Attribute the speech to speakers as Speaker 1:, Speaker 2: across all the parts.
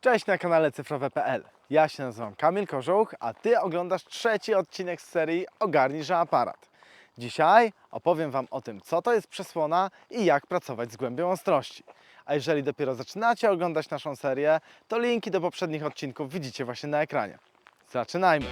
Speaker 1: Cześć na kanale cyfrowe.pl. Ja się nazywam Kamil Kożuch, a Ty oglądasz trzeci odcinek z serii Ogarnij, że aparat. Dzisiaj opowiem Wam o tym, co to jest przesłona i jak pracować z głębią ostrości. A jeżeli dopiero zaczynacie oglądać naszą serię, to linki do poprzednich odcinków widzicie właśnie na ekranie. Zaczynajmy!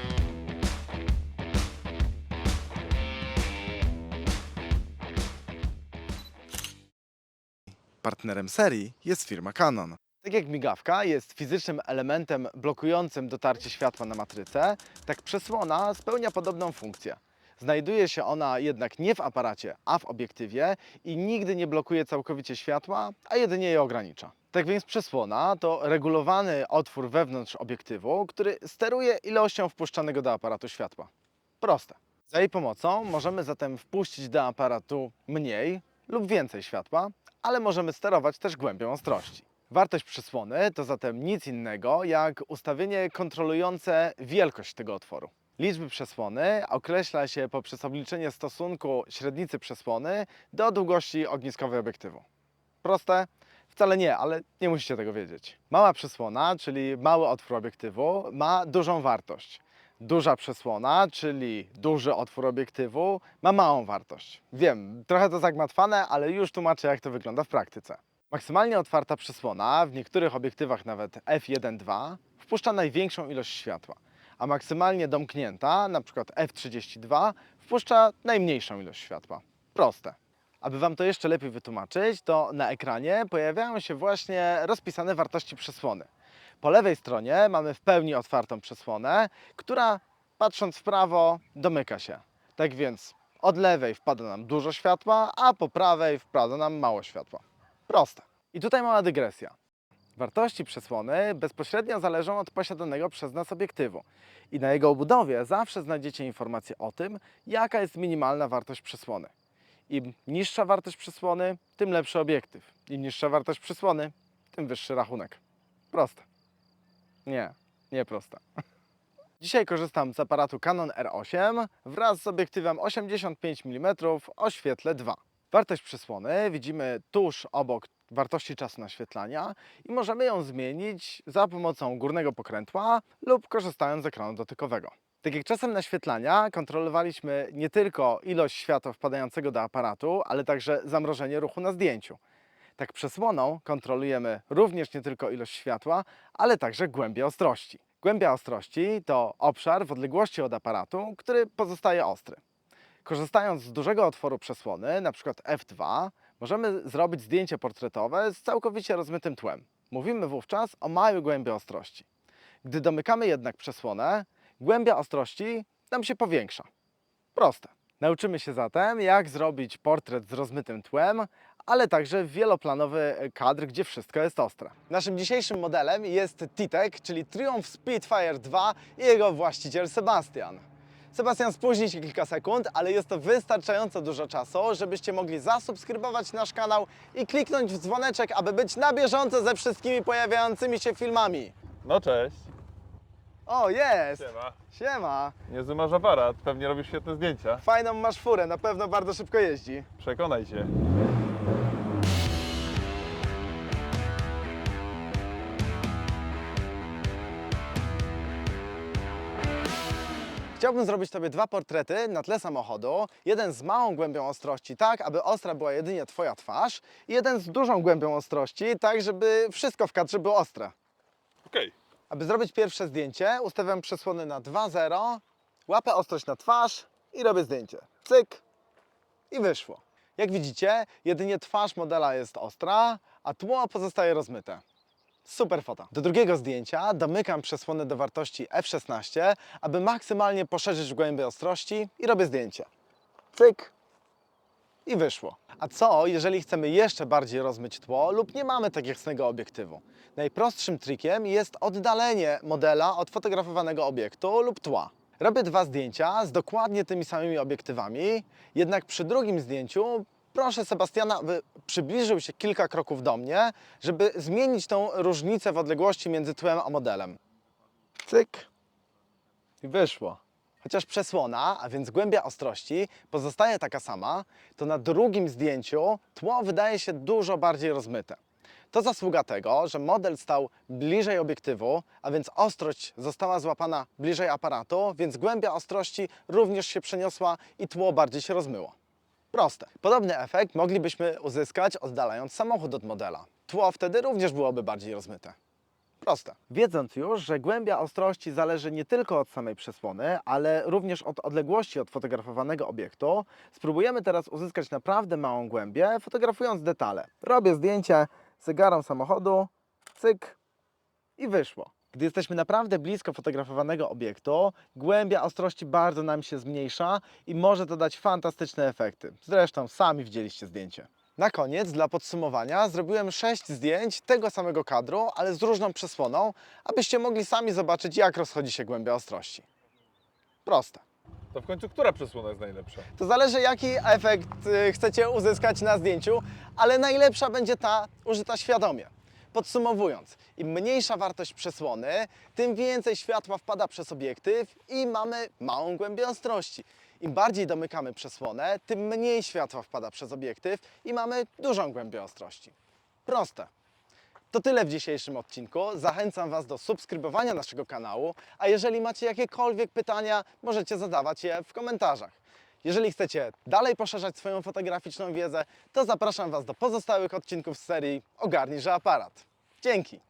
Speaker 1: Partnerem serii jest firma Canon. Tak jak migawka jest fizycznym elementem blokującym dotarcie światła na matrycę, tak przesłona spełnia podobną funkcję. Znajduje się ona jednak nie w aparacie, a w obiektywie i nigdy nie blokuje całkowicie światła, a jedynie je ogranicza. Tak więc przesłona to regulowany otwór wewnątrz obiektywu, który steruje ilością wpuszczanego do aparatu światła. Proste. Za jej pomocą możemy zatem wpuścić do aparatu mniej lub więcej światła, ale możemy sterować też głębią ostrości. Wartość przysłony to zatem nic innego jak ustawienie kontrolujące wielkość tego otworu. Liczby przesłony określa się poprzez obliczenie stosunku średnicy przesłony do długości ogniskowej obiektywu. Proste? Wcale nie, ale nie musicie tego wiedzieć. Mała przesłona, czyli mały otwór obiektywu, ma dużą wartość. Duża przesłona, czyli duży otwór obiektywu, ma małą wartość. Wiem, trochę to zagmatwane, ale już tłumaczę, jak to wygląda w praktyce. Maksymalnie otwarta przesłona, w niektórych obiektywach nawet f1.2, wpuszcza największą ilość światła, a maksymalnie domknięta, przykład f32, wpuszcza najmniejszą ilość światła. Proste. Aby Wam to jeszcze lepiej wytłumaczyć, to na ekranie pojawiają się właśnie rozpisane wartości przesłony. Po lewej stronie mamy w pełni otwartą przesłonę, która patrząc w prawo domyka się. Tak więc od lewej wpada nam dużo światła, a po prawej wpada nam mało światła. Proste. I tutaj mała dygresja. Wartości przesłony bezpośrednio zależą od posiadanego przez nas obiektywu. I na jego obudowie zawsze znajdziecie informację o tym, jaka jest minimalna wartość przesłony. Im niższa wartość przesłony, tym lepszy obiektyw. Im niższa wartość przesłony, tym wyższy rachunek. Proste. Nie, nie proste. Dzisiaj korzystam z aparatu Canon R8 wraz z obiektywem 85 mm o świetle 2. Wartość przesłony widzimy tuż obok wartości czasu naświetlania i możemy ją zmienić za pomocą górnego pokrętła lub korzystając z ekranu dotykowego. Tak jak czasem naświetlania kontrolowaliśmy nie tylko ilość światła wpadającego do aparatu, ale także zamrożenie ruchu na zdjęciu. Tak przesłoną kontrolujemy również nie tylko ilość światła, ale także głębię ostrości. Głębia ostrości to obszar w odległości od aparatu, który pozostaje ostry. Korzystając z dużego otworu przesłony, np. f2, możemy zrobić zdjęcie portretowe z całkowicie rozmytym tłem. Mówimy wówczas o małej głębi ostrości. Gdy domykamy jednak przesłonę, głębia ostrości nam się powiększa. Proste. Nauczymy się zatem, jak zrobić portret z rozmytym tłem, ale także wieloplanowy kadr, gdzie wszystko jest ostre. Naszym dzisiejszym modelem jest Titek, czyli Triumph Spitfire 2 i jego właściciel Sebastian. Sebastian spóźni się kilka sekund, ale jest to wystarczająco dużo czasu, żebyście mogli zasubskrybować nasz kanał i kliknąć w dzwoneczek, aby być na bieżąco ze wszystkimi pojawiającymi się filmami.
Speaker 2: No cześć.
Speaker 1: O, jest!
Speaker 2: Siema.
Speaker 1: Siema!
Speaker 2: Niezły masz aparat, pewnie robisz świetne zdjęcia.
Speaker 1: Fajną masz furę, na pewno bardzo szybko jeździ.
Speaker 2: Przekonaj się.
Speaker 1: Chciałbym zrobić Tobie dwa portrety na tle samochodu. Jeden z małą głębią ostrości, tak aby ostra była jedynie Twoja twarz. I jeden z dużą głębią ostrości, tak żeby wszystko w kadrze było ostre.
Speaker 2: Okej.
Speaker 1: Aby zrobić pierwsze zdjęcie, ustawiam przesłony na 2.0, łapę ostrość na twarz i robię zdjęcie. Cyk i wyszło. Jak widzicie, jedynie twarz modela jest ostra, a tło pozostaje rozmyte. Super foto. Do drugiego zdjęcia domykam przesłonę do wartości f16, aby maksymalnie poszerzyć głębię ostrości i robię zdjęcie. Cyk i wyszło. A co, jeżeli chcemy jeszcze bardziej rozmyć tło lub nie mamy tak jasnego obiektywu? Najprostszym trikiem jest oddalenie modela od fotografowanego obiektu lub tła. Robię dwa zdjęcia z dokładnie tymi samymi obiektywami, jednak przy drugim zdjęciu proszę Sebastiana, by przybliżył się kilka kroków do mnie, żeby zmienić tą różnicę w odległości między tłem a modelem. Cyk. I wyszło. Chociaż przesłona, a więc głębia ostrości, pozostaje taka sama, to na drugim zdjęciu tło wydaje się dużo bardziej rozmyte. To zasługa tego, że model stał bliżej obiektywu, a więc ostrość została złapana bliżej aparatu, więc głębia ostrości również się przeniosła i tło bardziej się rozmyło. Proste. Podobny efekt moglibyśmy uzyskać oddalając samochód od modela. Tło wtedy również byłoby bardziej rozmyte. Proste. Wiedząc już, że głębia ostrości zależy nie tylko od samej przesłony, ale również od odległości od fotografowanego obiektu, spróbujemy teraz uzyskać naprawdę małą głębię, fotografując detale. Robię zdjęcie zegarem samochodu, cyk i wyszło. Gdy jesteśmy naprawdę blisko fotografowanego obiektu, głębia ostrości bardzo nam się zmniejsza i może to dać fantastyczne efekty. Zresztą sami widzieliście zdjęcie. Na koniec, dla podsumowania, zrobiłem 6 zdjęć tego samego kadru, ale z różną przesłoną, abyście mogli sami zobaczyć, jak rozchodzi się głębia ostrości. Proste.
Speaker 2: To w końcu która przesłona jest najlepsza?
Speaker 1: To zależy, jaki efekt y, chcecie uzyskać na zdjęciu, ale najlepsza będzie ta użyta świadomie. Podsumowując, im mniejsza wartość przesłony, tym więcej światła wpada przez obiektyw i mamy małą głębię ostrości. Im bardziej domykamy przesłonę, tym mniej światła wpada przez obiektyw i mamy dużą głębię ostrości. Proste. To tyle w dzisiejszym odcinku. Zachęcam Was do subskrybowania naszego kanału, a jeżeli macie jakiekolwiek pytania, możecie zadawać je w komentarzach. Jeżeli chcecie dalej poszerzać swoją fotograficzną wiedzę, to zapraszam Was do pozostałych odcinków z serii Ogarnijże aparat. Dzięki!